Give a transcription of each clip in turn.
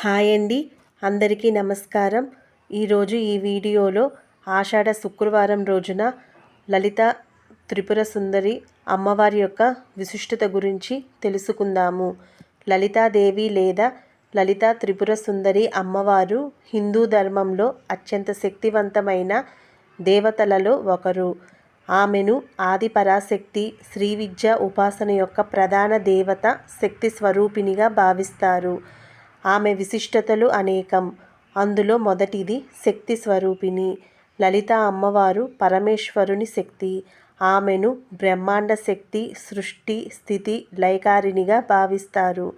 Hi అండి. అందరికీ నమస్కారం. ఈరోజు ఈ వీడియోలో ఆషాఢ శుక్రవారం రోజున లలిత త్రిపుర సుందరి అమ్మవారి యొక్క విశిష్టత గురించి తెలుసుకుందాము. లలితాదేవి లేదా లలిత త్రిపుర సుందరి అమ్మవారు హిందూ ధర్మంలో అత్యంత శక్తివంతమైన దేవతలలో ఒకరు. ఆమెను ఆది పరాశక్తి శ్రీ విద్య ఉపాసన యొక్క ప్రధాన దేవత శక్తి స్వరూపిణిగా భావిస్తారు. ఆమె విశిష్టతలు అనేకం. అందులో మొదటిది శక్తి స్వరూపిణి. లలిత అమ్మవారు పరమేశ్వరుని శక్తి. ఆమెను బ్రహ్మాండ శక్తి సృష్టి స్థితి లయకారిణిగా భావిస్తారు.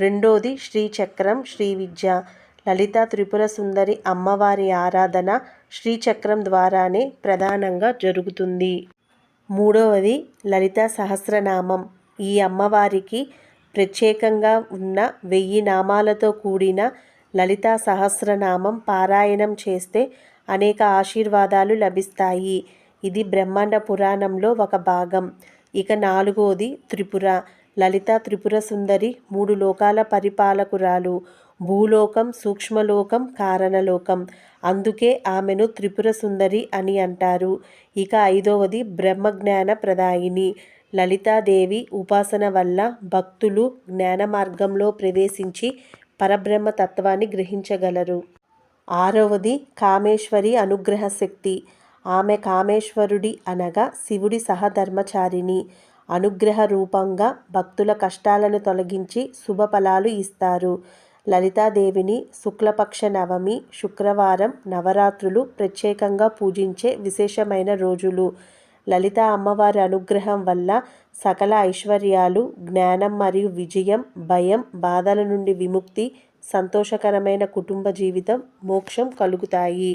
రెండోది శ్రీచక్రం శ్రీ విద్య లలిత త్రిపుర సుందరి అమ్మవారి ఆరాధన శ్రీచక్రం ద్వారానే ప్రధానంగా జరుగుతుంది. మూడవది లలిత సహస్రనామం. ఈ అమ్మవారికి ప్రత్యేకంగా ఉన్న వెయ్యి నామాలతో కూడిన లలితా సహస్రనామం పారాయణం చేస్తే అనేక ఆశీర్వాదాలు లభిస్తాయి. ఇది బ్రహ్మాండ పురాణంలో ఒక భాగం. ఇక నాలుగోది త్రిపుర. లలిత త్రిపుర సుందరి మూడు లోకాల పరిపాలకురాలు. భూలోకం సూక్ష్మలోకం కారణలోకం. అందుకే ఆమెను త్రిపుర సుందరి అని అంటారు. ఇక ఐదవది బ్రహ్మజ్ఞాన ప్రదాయిని లలితాదేవి ఉపాసన వల్ల భక్తులు జ్ఞాన మార్గంలో ప్రవేశించి పరబ్రహ్మ తత్వాన్ని గ్రహించగలరు. ఆరవది కామేశ్వరి అనుగ్రహ శక్తి. ఆమె కామేశ్వరుడి అనగా శివుడి సహధర్మచారిణి. అనుగ్రహ రూపంగా భక్తుల కష్టాలను తొలగించి శుభఫలాలు ఇస్తారు. లలితాదేవిని శుక్లపక్ష నవమి శుక్రవారం నవరాత్రులు ప్రత్యేకంగా పూజించే విశేషమైన రోజులు. లలిత అమ్మవారి అనుగ్రహం వల్ల సకల ఐశ్వర్యాలు జ్ఞానం మరియు విజయం భయం బాధల నుండి విముక్తి సంతోషకరమైన కుటుంబ జీవితం మోక్షం కలుగుతాయి.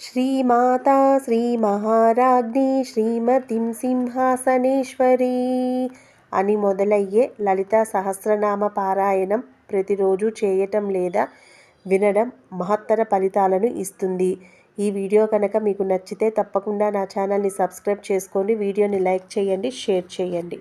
శ్రీమాత శ్రీ మహారాజ్ఞి శ్రీమతిం సింహాసనేశ్వరి అని మొదలయ్యే లలిత సహస్రనామ పారాయణం ప్రతిరోజు చేయటం లేదా వినడం మహత్తర ఫలితాలను ఇస్తుంది. ఈ వీడియో కనుక మీకు నచ్చితే తప్పకుండా నా ఛానల్ని సబ్స్క్రైబ్ చేసుకోండి. వీడియోని లైక్ చేయండి షేర్ చేయండి.